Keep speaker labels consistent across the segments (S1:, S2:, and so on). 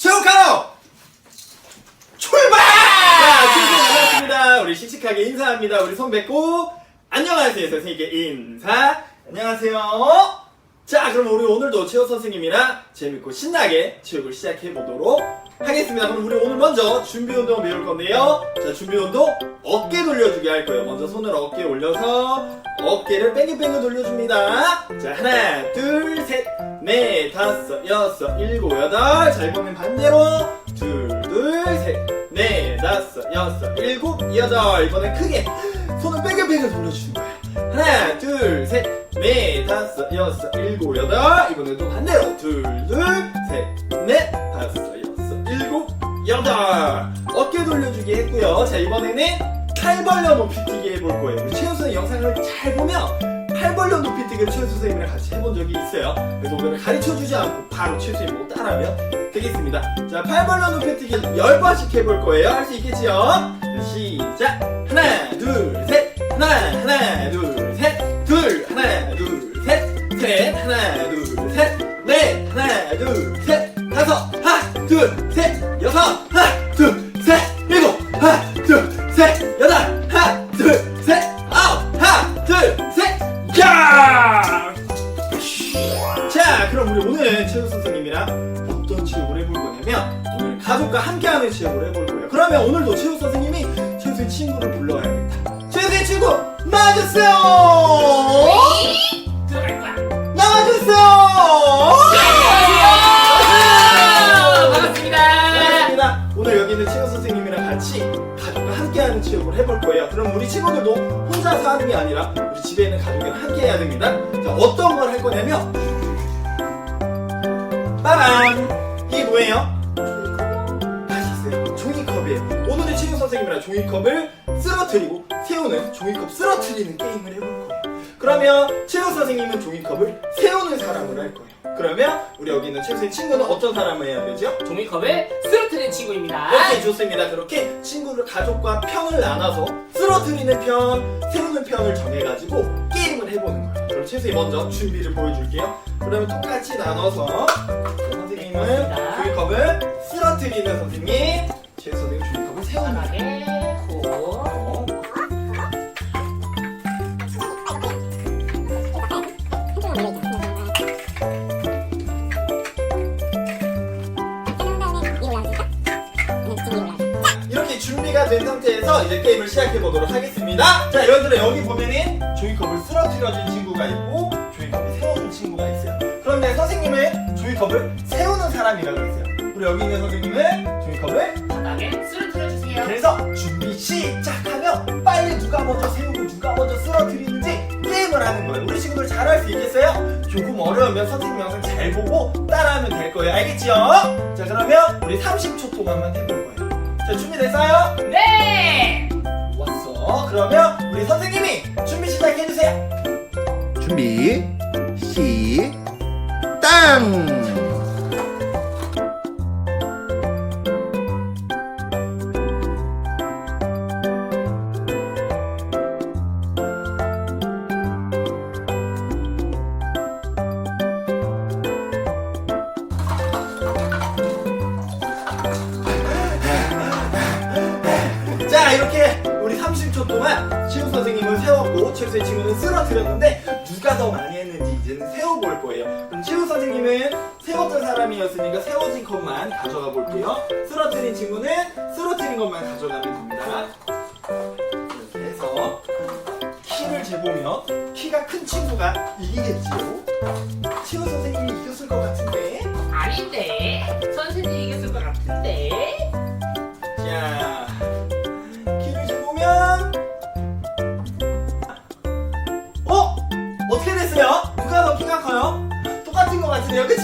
S1: 체육하러 출발! 자, 친구 반갑습니다. 우리 씩씩하게 인사합니다. 우리 손 뱉고 안녕하세요. 선생님께 인사. 안녕하세요. 자, 그럼 우리 오늘도 체육 선생님이랑 재밌고 신나게 체육을 시작해 보도록 하겠습니다. 그럼 우리 오늘 먼저 준비 운동 배울 건데요. 자, 준비 운동 어깨 돌려주기 할 거예요. 먼저 손을 어깨에 올려서 어깨를 뺑글뺑글 돌려줍니다. 자, 하나, 둘, 셋, 넷, 다섯, 여섯, 일곱, 여덟. 자, 이번엔 반대로 둘, 둘, 셋, 넷, 다섯, 여섯, 일곱, 여덟. 이번엔 크게 손을 뺑글뺑글 돌려주는 거예요. 하나, 둘, 셋, 넷, 다섯, 여섯, 일곱, 여덟. 이번엔 또 반대로 둘, 둘, 셋, 넷, 다섯, 여섯, 일곱, 여덟. 어깨 돌려주기 했고요. 자, 이번에는 팔 벌려 높이 뛰기 해볼 거예요. 우리 최현 선생 영상을 잘 보면 팔 벌려 높이 뛰기를 최현 선생님이랑 같이 해본 적이 있어요. 그래서 오늘 가르쳐 주지 않고 바로 최현 선생님 못 따라하면 되겠습니다. 자, 팔 벌려 높이 뛰기 10번씩 해볼 거예요. 할 수 있겠지요? 자, 시작! 하나, 둘, 셋! 하나, 하나, 둘, 셋! 둘, 하나, 둘, 셋! 셋, 하나, 둘, 셋! 넷, 하나, 둘, 셋! 다섯, 하나, 둘, 셋! 여섯, 하나, 둘, 셋! 일곱, 하나, 둘, 셋! 여덟, 하나, 둘, 셋! 아홉, 하나, 둘, 셋! 야! 자, 그럼 우리 오늘 체육 선생님이랑 어떤 체육을 해볼 거냐면 오늘 가족과 함께하는 체육을 해볼 거예요. 그러면 오늘도 체육 선생님이 선생 친구를 불러야겠다. 체육 선생 친구 나와주세요. 나와주세요.
S2: 반갑습니다.
S1: 반갑습니다. 오늘 여기 있는 체육 선생님이랑 같이 가족과 함께하는 체육을 해볼 거예요. 그럼 우리 친구들도 혼자서 하는 게 아니라 우리 집에 있는 가족이랑 함께 해야 됩니다. 자, 어떤 걸 할 거냐면 빠란! 이게 뭐예요? 있어요. 종이컵이에요. 오늘의 체육 선생님이랑 종이컵을 쓰러뜨리고 세우는 종이컵 쓰러뜨리는 게임을 해볼 거예요. 그러면 체육 선생님은 종이컵을 세우는 사람을 할 거예요. 그러면 우리 여기 있는 선생님 친구는 어떤 사람을 해야 되죠?
S2: 종이컵을 쓰러뜨린 친구입니다.
S1: 오케이 좋습니다. 그렇게 친구를 가족과 편을 나눠서 쓰러뜨리는 편, 세우는 편을 정해가지고 게임을 해보는 거예요. 그럼 최수이 먼저 준비를 보여줄게요. 그러면 똑같이 나눠서 자, 선생님은. 종이컵을 쓰러뜨리는 선생님,
S2: 편하게 고.
S1: 이렇게 준비가 된 상태에서 이제 게임을 시작해 보도록 하겠습니다. 자, 여러분들 여기 보면은 종이컵을 쓰러뜨려준 친구가 있고 종이컵을 세워준 친구가 있어요. 그런데 선생님은 종이컵을 세우는 사람이라고 했어요. 우리 여기 있는 선생님은 종이컵을
S2: 바닥에 쓰러뜨려 주세요.
S1: 그래서 준비 시작하면 빨리 누가 먼저 세우고 누가 먼저 쓰러뜨리는지 게임을 하는 거예요. 우리 친구들 잘할 수 있겠어요? 조금 어려우면 선생님 영상 잘 보고 따라하면 될 거예요. 알겠지요? 자, 그러면 우리 30초 동안만 해볼 거예요. 자, 준비됐어요?
S2: 네.
S1: 왔어. 그러면 우리 선생님이 준비 시작해주세요.
S3: 준비 시 땅.
S1: 선생 친구는 쓰러뜨렸는데 누가 더 많이 했는지 이제는 세워볼 거예요. 그럼 체육 선생님은 세웠던 사람이었으니까 세워진 것만 가져가 볼게요. 쓰러뜨린 친구는 쓰러뜨린 것만 가져가면 됩니다. 이렇게 해서 키를 재보면 키가 큰 친구가 이기겠지요. 체육 선생님이 이겼을 것 같은데.
S2: 아닌데. 선생님이 이겼을 것 같은데.
S1: 자,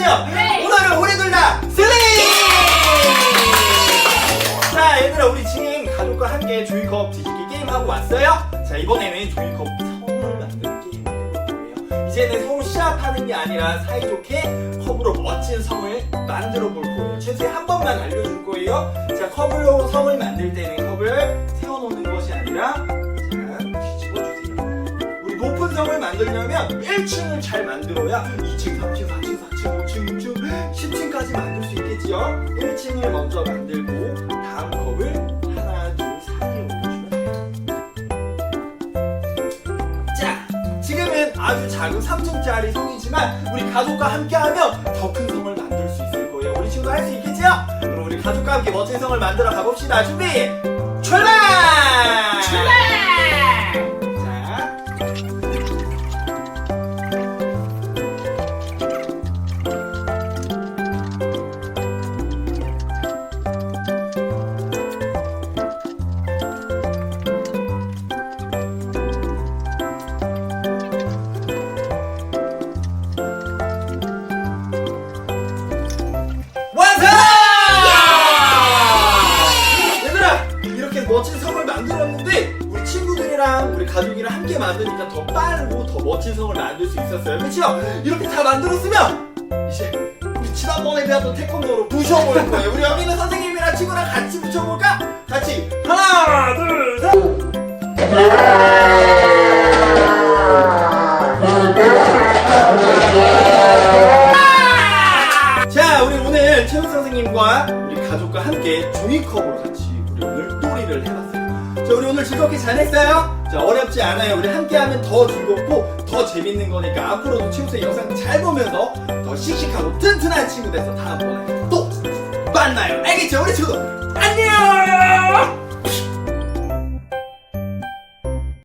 S1: 그치요?
S2: 네.
S1: 오늘은 우리 둘다 승리! 자, 얘들아, 우리 지금 가족과 함께 종이컵 뒤집기 게임 하고 왔어요. 자, 이번에는 종이컵 성을 만드는 게임을 해볼 거예요. 이제는 서로 시합하는 게 아니라 사이좋게 컵으로 멋진 성을 만들어 볼 거예요. 최소에 한 번만 알려줄 거예요. 자, 컵으로 성을 만들 때는 컵을 세워놓는 것이 아니라 자, 뒤집어주세요. 우리 높은 성을 만들려면 1층을 잘 만들어야 2층, 3층, 4층, 지 만들 수 있겠지요? 1층, 1층을 먼저 만들고 다음 컵을 하나, 둘, 사이에 올려주면 돼요. 자, 지금은 아주 작은 3층짜리 성이지만 우리 가족과 함께하면 더큰 성을 만들 수 있을 거예요. 우리 친구도 할 수 있겠죠? 그럼 우리 가족과 함께 멋진 성을 만들어 가봅시다. 준비! 출발!
S2: 출발!
S1: 함께 만드니까 더 빠르고 더 멋진 성을 만들 수 있었어요 그쵸? 이렇게 다 만들었으면 이제 우리 지난번에 배웠던 태권도로 부셔볼 거예요 우리 여기 있는 선생님이랑 친구랑 같이 붙여볼까? 같이 하나 둘 셋 자, 우리 오늘 체육 선생님과 우리 가족과 함께 종이컵으로 같이 우리 오늘 놀이를 해봤어요. 자, 우리 오늘 즐겁게 잘 했어요? 자, 어렵지 않아요. 우리 함께하면 더 즐겁고 더 재밌는 거니까 앞으로도 선생 영상 잘 보면서 더 씩씩하고 튼튼한 친구 돼서 다음번에 또 만나요. 알겠죠? 우리 친구들 안녕!